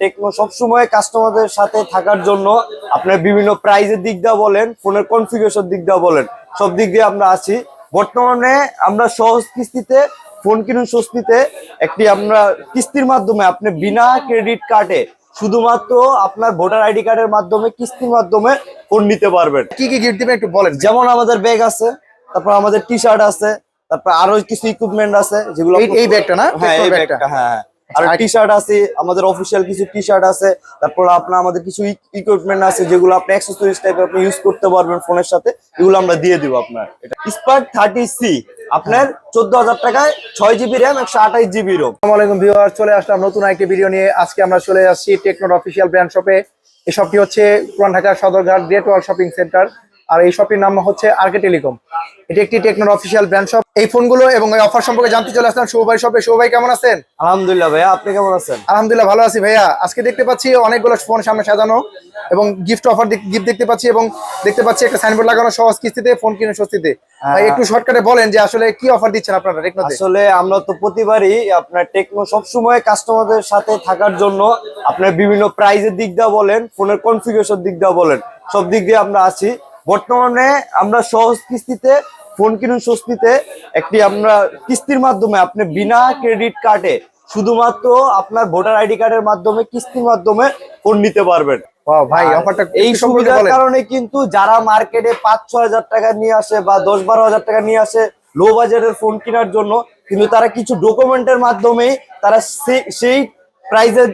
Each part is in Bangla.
টেকনো সবসময় কাস্টমারদের সাথে থাকার জন্য আপনার বিভিন্ন প্রাইজের দিক দিয়ে বলেন ফোনের কনফিগারেশন দিক দিয়ে বলেন সব দিক দিয়ে আমরা আছি বর্তমানে আমরা সহজ কিস্তিতে ফোন কিনুন স্বস্তিতে একটি আমরা কিস্তির মাধ্যমে আপনি বিনা ক্রেডিট কার্ডে শুধুমাত্র আপনার ভোটার আইডি কার্ডের মাধ্যমে কিস্তির মাধ্যমে ফোন নিতে পারবেন কি কি গিফট দিবেন একটু বলেন যেমন আমাদের ব্যাগ আছে তারপর আমাদের টি শার্ট আছে তারপর আরও কিছু ইকুইপমেন্ট আছে যেগুলো এই- ব্যাগটা না? হ্যাঁ এই। ব্যাগটা হ্যাঁ আর টি শার্ট আছে আমাদের অফিসিয়াল কিছু টি শার্ট আছে তারপর আপনার আমাদের কিছু ইকুইপমেন্ট আছে যেগুলো আপনি অ্যাক্সেসরিজ টাইপের আপনি ইউজ করতে পারবেন ফোনের সাথে এগুলো আমরা দিয়ে দিব আপনার। এটা স্পার্ক থার্টি সি আপনার চোদ্দ হাজার টাকায় ছয় জিবি র্যাম একশো আঠাইশ জিবি রোম আসসালামু আলাইকুম ভিউয়ার চলে আসলাম নতুন একটি ভিডিও নিয়ে। আজকে আমরা চলে আসছি টেকনোর অফিসিয়াল ব্র্যান্ড শপে এই শপটি হচ্ছে পুরান ঢাকার Sadarghat great wall shopping centre আর এই শপটির নাম হচ্ছে আরকে টেলিকম এটি একটি টেকনোর অফিসিয়াল ব্র্যান্ড শপ এই ফোনগুলো এবং এই অফার সম্পর্কে জানতে চলে আসলাম শুভ ভাই শপে শুভ ভাই কেমন আছেন? আলহামদুলিল্লাহ ভাইয়া আপনি কেমন আছেন? আলহামদুলিল্লাহ ভালো আছি ভাইয়া। আজকে দেখতে পাচ্ছি অনেকগুলো ফোন সামনে সাজানো এবং গিফট অফার গিফট দেখতে পাচ্ছি এবং দেখতে পাচ্ছি একটা সাইনবোর্ড লাগানো সহজ কিস্তিতে ফোন কিনে স্বস্তিতে। একটু শর্টকাটে বলেন যে আসলে কি অফার দিচ্ছেন আপনারা টেকনোতে আসলে আমরা তো প্রতিবারই আপনার টেকনো সবসময় কাস্টমারদের সাথে থাকার জন্য আপনার বিভিন্ন প্রাইজের দিক দিয়ে বলেন ফোনের কনফিগারেশন দিক দিয়ে বলেন সব দিক দিয়ে আমরা আছি। বর্তমানে আমরা সহজ কিস্তিতে ফোন কিনুন স্বস্তিতে একটি আমরা কিস্তির মাধ্যমে আপনি বিনা ক্রেডিট কার্ডে শুধুমাত্র আপনার ভোটার আইডি কার্ডের মাধ্যমে কিস্তির মাধ্যমে ফোন নিতে পারবেন। ভাই অফারটা এই সুবিধার কারণে কিন্তু যারা মার্কেটে পাঁচ ছ হাজার টাকা নিয়ে আসে বা দশ বারো হাজার টাকা নিয়ে আসে লো বাজারের ফোন কেনার জন্য কিন্তু তারা কিছু ডকুমেন্টের মাধ্যমেই তারা সেই প্রাইজের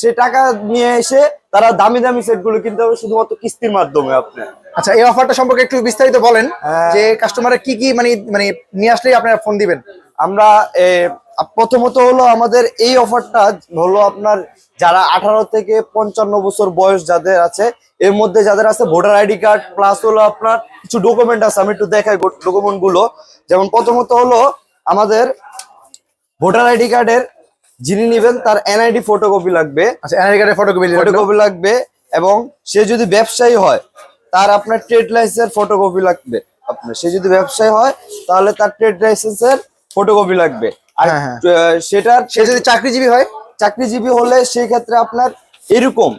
সে টাকা নিয়ে এসে তারা দামি দামি সেটগুলো কিনতে হবে শুধুমাত্র কিস্তির মাধ্যমে আপনার আচ্ছা এই অফারটা সম্পর্কে একটু বিস্তারিত বলেন হ্যাঁ। যে কাস্টমারের কি কি মানে মানে নিয়ে আসলেই আপনারা ফোন দিবেন? আমরা প্রথমত হলো আমাদের এই অফারটা হলো আপনার যারা আঠারো থেকে পঞ্চান্ন বছর বয়স যাদের আছে এর মধ্যে যাদের আছে ভোটার আইডি কার্ড প্লাস হলো আপনার কিছু ডকুমেন্ট আছে আমি একটু দেখাই ডকুমেন্টগুলো। যেমন প্রথমত হলো আমাদের ভোটার আইডি কার্ডের যিনি নেবেন তার এনআইডি ফটোকপি লাগবে। আচ্ছা এনআইডি কার্ডের ফটোকপি ফটোকপি লাগবে এবং সে যদি ব্যবসায়ী হয় তার আপনার ট্রেড লাইসেন্সের ফটোকপি লাগবে আপনার। সে যদি ব্যবসায় হয় তাহলে তার ট্রেড লাইসেন্সের ফটোকপি লাগবে। আর হ্যাঁ, হ্যাঁ। সেটার সে যদি চাকরিজীবী হয়? চাকরিজীবী হলে সেই ক্ষেত্রে আপনার এরকম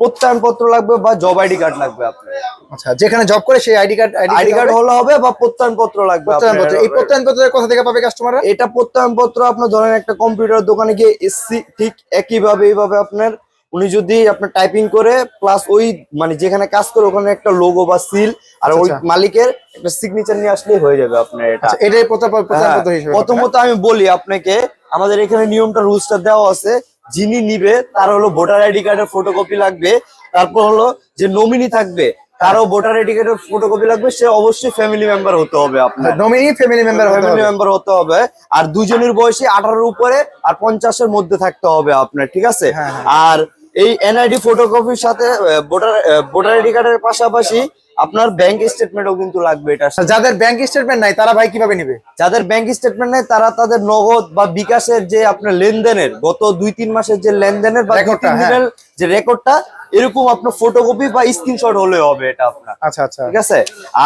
প্রত্যয়ন পত্র লাগবে বা জব আইডি কার্ড লাগবে আপনার। আচ্ছা যেখানে জব করে সেই আইডি কার্ড আইডি কার্ড হলে হবে বা প্রত্যয়ন পত্র লাগবে প্রত্যয়ন পত্র এই প্রত্যয়ন পত্র কোথা থেকে পাবে কাস্টমাররা এটা প্রত্যয়ন পত্র আপনার ধরেন একটা কম্পিউটার দোকানে গিয়ে এসসি ঠিক একইভাবে এইভাবে আপনার উনি যদি আপনার টাইপিং করে প্লাস ওই মানে যেখানে কাজ করে ওখানে একটা লোগো বা সিল আর ওই আচ্ছা। মালিকের একটা সিগনেচার নিয়ে আসলেই হয়ে যাবে আপনার এটা। আচ্ছা এটাই হ্যাঁ, প্রথমত আমি বলি আপনাকে আমাদের এখানে নিয়মটা রুলসটা দেওয়া আছে। যিনি নিবে তার হলো ভোটার আইডি কার্ডের ফটোকপি লাগবে। তারপর হলো যে নমিনি থাকবে তারও ভোটার আইডি কার্ডের ফটোকপি লাগবে। সে অবশ্যই ফ্যামিলি মেম্বার হতে হবে আপনার। Nominee family member family member হতে হবে। আর দুজনের বয়সী আঠারোর উপরে আর পঞ্চাশের মধ্যে থাকতে হবে আপনার ঠিক আছে? হ্যাঁ, হ্যাঁ। আর এই এনআইডি ফটোকপির সাথে ভোটার ভোটার আইডি কার্ডের পাশাপাশি আপনার ব্যাংক স্টেটমেন্টও কিন্তু লাগবে এটা। যাদের ব্যাংক স্টেটমেন্ট নাই তারা ভাই কীভাবে নিবে? যাদের ব্যাংক স্টেটমেন্ট নেই তারা তাদের নগদ বা বিকাশের যে আপনার লেনদেনের গত দুই তিন মাসের যে লেনদেনের বা রেকর্ডটা, হ্যাঁ। দিনের যে রেকর্ডটা এরকম আপনার ফটোকপি বা স্ক্রিনশট হলে হবে এটা আপনার। আচ্ছা আচ্ছা। ঠিক আছে?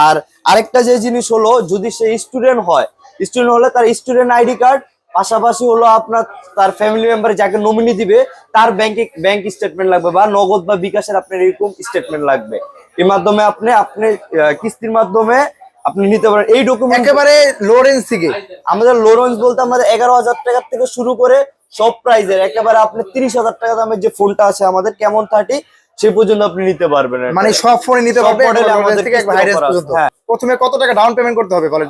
আর আরেকটা যে জিনিস হলো যদি সে স্টুডেন্ট হয় স্টুডেন্ট হলে তার স্টুডেন্ট আইডি কার্ড পাশাপাশি হলো আপনার তার ফ্যামিলি মেম্বার যাকে নমিনি দিবে তার ব্যাংকে ব্যাংক স্টেটমেন্ট লাগবে বা নগদ বা বিকাশের আপনার এরকম স্টেটমেন্ট লাগবে। এর মাধ্যমে আপনি আপনি কিস্তির মাধ্যমে আপনি নিতে পারেন। এই ডকুমেন্ট একেবারে লো রেঞ্জ থেকে। আমাদের লোরেন্স বলতে আমাদের এগারো হাজার টাকার থেকে শুরু করে সব প্রাইজের একেবারে আপনি তিরিশ হাজার টাকা দামের যে ফোনটা আছে আমাদের কেমন থার্টি সে পর্যন্ত আপনি নিতে পারবেন। মানে সব ফোনে নিতে পারবেন হ্যাঁ। প্রথমে কত টাকা ডাউন পেমেন্ট করতে হবে বলেন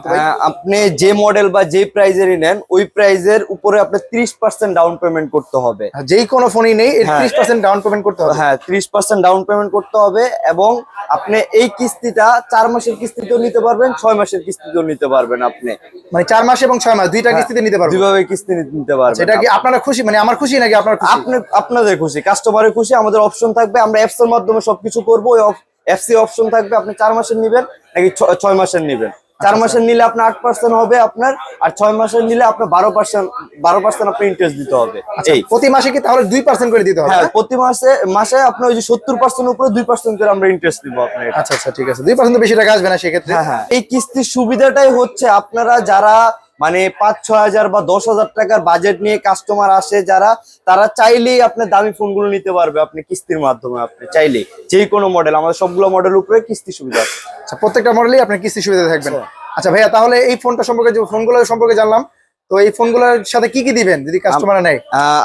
আপনি যে মডেল বা যে প্রাইজেরই নেন ওই প্রাইজের উপরে আপনি ত্রিশ পার্সেন্ট ডাউন পেমেন্ট করতে হবে। যেই কোনো ফোনই নেই হ্যাঁ। ত্রিশ পার্সেন্ট ডাউন পেমেন্ট করতে হবে। হ্যাঁ ত্রিশ পার্সেন্ট ডাউন পেমেন্ট করতে হবে এবং আপনি এই কিস্তিটা চার মাসের কিস্তিতেও নিতে পারবেন ছয় মাসের কিস্তিতেও নিতে পারবেন আপনি। মানে চার মাস এবং ছয় মাস দুইটা কিস্তিতে নিতে পারবে দুইভাবে কিস্তি নিতে পারবেন এটা কি আপনারা খুশি? মানে আমার খুশি নাকি আপনার খুশি? আপনি আপনাদের খুশি কাস্টমারের খুশি আমাদের অপশন থাকবে আমরা অ্যাপস এর মাধ্যমে সবকিছু করব ওই এফসি অপশন থাকবে আপনি চার মাসের নিবেন নাকি ছয় মাসের নিবেন? চার মাসের নিলে আপনার আট পার্সেন্ট হবে আপনার আর ছয় মাসের নিলে আপনার বারো পার্সেন্ট বারো পার্সেন্ট আপনার ইন্টারেস্ট দিতে হবে। এই। প্রতি মাসে কি তাহলে দুই পার্সেন্ট করে দিতে হবে হ্যাঁ প্রতি মাসে মাসে আপনার ওই যে সত্তর পার্সেন্ট উপরে দুই পার্সেন্ট করে আমরা ইন্টারেস্ট দিব আপনার আচ্ছা আচ্ছা ঠিক আছে। দুই পার্সেন্ট বেশি টাকা আসবে না সেক্ষেত্রে। হ্যাঁ হ্যাঁ। এই কিস্তির সুবিধাটাই হচ্ছে আপনারা যারা মানে পাঁচ ছয় হাজার বা দশ হাজার টাকার বাজেট নিয়ে কাস্টমার আসে যারা তারা চাইলেই আপনি দামি ফোনগুলো নিতে পারবে আপনি কিস্তির মাধ্যমে আপনি চাইলেই। যে কোনো মডেল আমাদের সবগুলো মডেল উপরে কিস্তি সুবিধা আছে। আচ্ছা প্রত্যেকটা মডেলই আপনার কিস্তি সুবিধা থাকবেন। আচ্ছা ভাইয়া তাহলে এই ফোনটা সম্পর্কে যে ফোনগুলো সম্পর্কে জানলাম তো এই ফোনগুলোর সাথে কি কি দিবেন যদি কাস্টমার নেয়?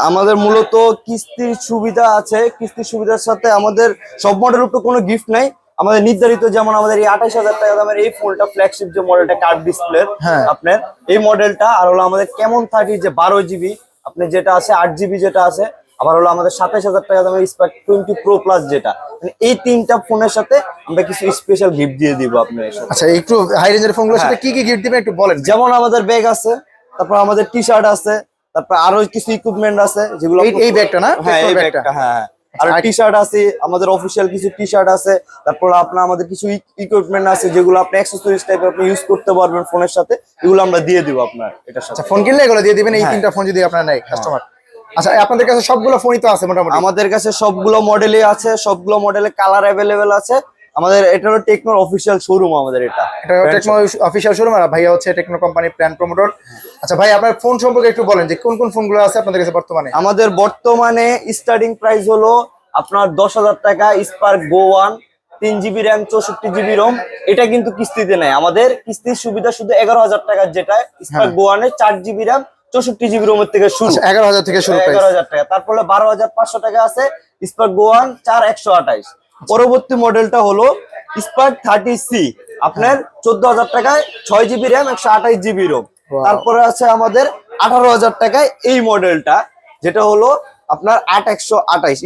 আমাদের মূলত কিস্তির সুবিধা আছে। কিস্তির সুবিধার সাথে আমাদের সব মডেল উপরে কোনো গিফট নাই। আমাদের নির্ধারিত যেমন আমাদের এই আঠাশ হাজার টাকা দামের এই ফোনটা ফ্ল্যাগশিপ যে মডেলটা কার্ড ডিসপ্লে হ্যাঁ। আপনার এই মডেলটা আর হলো আমাদের কেমন থার্টি যে বারো জিবি আপনি যেটা আছে আট জিবি যেটা আছে আবার হলো আমাদের সাতাশ হাজার টাকা দামের স্পার্ক টোয়েন্টি প্রো প্লাস যেটা মানে এই তিনটা ফোনের সাথে আমরা কিছু স্পেশাল গিফট দিয়ে দিব আপনার আচ্ছা একটু হাই রেঞ্জের ফোনগুলোর সাথে কি কি গিফট দিবেন একটু বলেন যেমন আমাদের ব্যাগ আছে তারপর আমাদের টি শার্ট আছে তারপর আরও কিছু ইকুইপমেন্ট আছে যেগুলো এই- ব্যাগটা না? হ্যাঁ এই ব্যাগটা? ব্যাগটা হ্যাঁ আর টি শার্ট আছে আমাদের অফিসিয়াল কিছু টি শার্ট আছে তারপর আপনার আমাদের কিছু ইকুইপমেন্ট আছে যেগুলো আপনি অ্যাক্সেসরিজ টাইপের আপনি ইউজ করতে পারবেন ফোনের সাথে এগুলো আমরা দিয়ে দিব আপনার সাথে। আচ্ছা ফোন কিনলে এগুলো দিয়ে দিবেন এই হ্যাঁ। তিনটা ফোন যদি আপনার নেয় কাস্টমার আচ্ছা আপনাদের কাছে সবগুলো ফোনই তো আছে মোটামুটি। আমাদের কাছে সবগুলো মডেলই আছে সবগুলো মডেলে কালার অ্যাভেলেবেল আছে আমাদের এটা হলো টেকনোর অফিসিয়াল শোরুম আমাদের এটা। এটা টেকনো অফিসিয়াল শোরুম আর ভাইয়া হচ্ছে টেকনো কোম্পানি প্ল্যান প্রমোটর আচ্ছা ভাই আপনার ফোন সম্পর্কে একটু বলেন যে কোন কোন ফোনগুলো আছে আপনাদের কাছে বর্তমানে? আমাদের বর্তমানে স্টার্টিং প্রাইস হলো আপনার দশ হাজার টাকা স্পার্ক গো ওয়ান তিন জিবি র্যাম চৌষট্টি জিবি রোম এটা কিন্তু কিস্তিতে নেই আমাদের কিস্তির সুবিধা শুধু এগারো হাজার টাকার যেটা স্পার্ক গো ওয়ানের চার জিবি র্যাম চৌষট্টি জিবি রোমের থেকে শুরু। আচ্ছা এগারো হাজার থেকে শুরু প্রাইস এগারো হাজার টাকা। তারপরে বারো হাজার পাঁচশো টাকা আছে স্পার্ক গো ওয়ান চার একশো আঠাইশ পরবর্তী মডেলটা হলো স্পার্ক থার্টি সি আপনার চোদ্দ হাজার টাকায় ছয় জিবি র্যাম একশো আঠাইশ জিবি রোম তারপরে আছে আমাদের আঠারো হাজার টাকায় এই মডেলটা যেটা হলো আপনার আট একশো আঠাইশ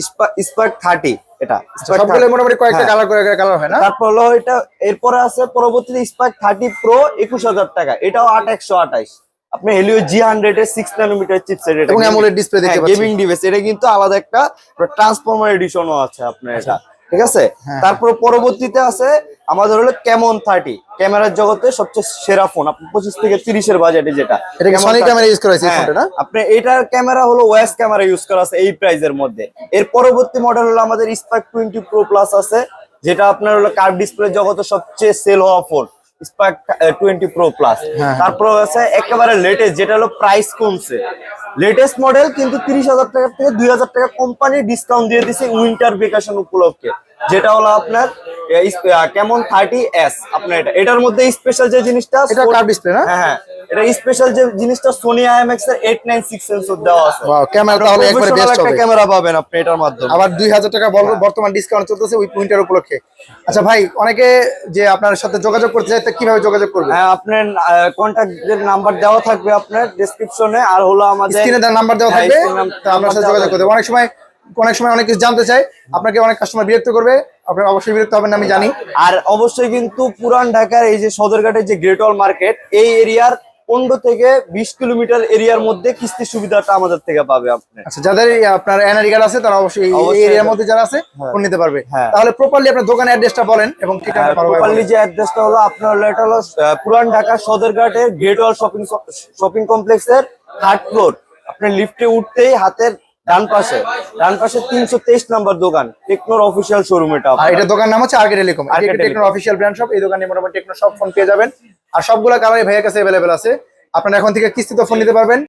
স্পার্ক থার্টি এটা। সবগুলো মোটামুটি কয়েকটা হ্যাঁ। কালার করে কালার হয় না? তারপর হলো এটা এরপরে আছে পরবর্তীতে স্পার্ক থার্টি প্রো একুশ হাজার টাকা। এটাও আট একশো আঠাইশ আপনি হেলিও জি হান্ড্রেড এর সিক্স নানোমিটার চিপসেট এটা এবং AMOLED display দেখতে পাচ্ছি। গেমিং ডিভাইস এটা কিন্তু আলাদা একটা ট্রান্সফর্মার এডিশনও আছে আপনার এটা। ঠিক আছে? হ্যাঁ। তারপর পরবর্তীতে আছে আমাদের হলো কেমন থার্টি ক্যামেরার জগতে সবচেয়ে সেরা ফোন আপনি পঁচিশ থেকে তিরিশের বাজেটে যেটা। সনি ক্যামেরা ইউজ করা হয়েছে হ্যাঁ, আপনি এটার ক্যামেরা হলো ওয়েস ক্যামেরা ইউজ করা আছে এই প্রাইজের মধ্যে। এর পরবর্তী মডেল হলো আমাদের স্পার্ক টোয়েন্টি প্রো প্লাস আছে যেটা আপনার হলো কার্ড ডিসপ্লে জগতে সবচেয়ে সেল হওয়া phone spark twenty pro plus. তারপর আছে একেবারে লেটেস্ট যেটা হলো প্রাইস কমছে। লেটেস্ট মডেল কিন্তু তিরিশ হাজার টাকা থেকে দুই হাজার টাকা কোম্পানি ডিসকাউন্ট দিয়ে দিছে উইন্টার ভেকেশন উপলক্ষে। যেটা হলো আপনার কেমন থার্টি এস আপনার এটা। এটার মধ্যে স্পেশাল যে জিনিসটা এটা ডিসপ্লে না? হ্যাঁ হ্যাঁ। এটা স্পেশাল যে জিনিসটা সোনি আইএমএক্স এর 896 সেন্সর দেওয়া আছে। Wow, ক্যামেরা তাহলে একবারে বেস্ট হবে। ক্যামেরা পাবেন আপনি এটার মাধ্যমে। আবার দুই হাজার টাকা বর্তমান ডিসকাউন্ট চলতেছে ওই উপলক্ষে। আচ্ছা ভাই অনেকে যে আপনার সাথে যোগাযোগ করতে চায় তা কীভাবে যোগাযোগ করবে? হ্যাঁ আপনার কন্ট্যাক্টের নাম্বার দেওয়া থাকবে আপনার ডেসক্রিপশনে আর হলো আমাদের স্ক্রিনে তার নাম্বার দেওয়া হ্যাঁ, থাকবে screen নাম- আপনার সাথে যোগাযোগ দেওয়া করতে অনেক সময় অনেক সময় অনেক কিছু জানতে চায়। আপনাকে অনেক কাস্টমার বিরক্ত করবে। আপনি অবশ্যই বিরক্ত হবেন আমি জানি। আর অবশ্যই কিন্তু পুরান ঢাকার এই যে সদরঘাটের যে গ্রেট ওয়াল মার্কেট এই এরিয়ার পনেরো থেকে বিশ কিলোমিটার এরিয়ার মধ্যে কিস্তি সুবিধাটা আমাদের থেকে পাবে আপনি আচ্ছা যাদের আপনার এনআরই কার্ড আছে তারা অবশ্যই এই এরিয়ার মধ্যে যারা আছে ফোন নিতে পারবে হ্যাঁ। তাহলে প্রপারলি আপনার দোকানের অ্যাড্রেসটা বলেন এবং প্রপারলি বলেন। যে অ্যাড্রেসটা হলো আপনার হলো এটা হলো পুরান ঢাকা সদরঘাটের গ্রেট ওয়াল শপিং শপিং কমপ্লেক্সের থার্ড ফ্লোর আপনার লিফটে উঠতেই হাতের ডান পাশে ডান পাশে তিনশো তেইশ নাম্বার দোকান টেকনোর অফিসিয়াল শোরুম এটা আর এটা দোকান নাম হচ্ছে আর্কে টেলিকম টেকনোর। অফিসিয়াল ব্র্যান্ড শপ এই দোকানে মোটামুটি টেকনো সব ফোন পেয়ে যাবেন। আর সবগুলো কালার ভাইয়ের কাছে অ্যাভেলেবেল আছে। আপনারা এখন থেকে কিস্তিতে ফোন নিতে পারবেন।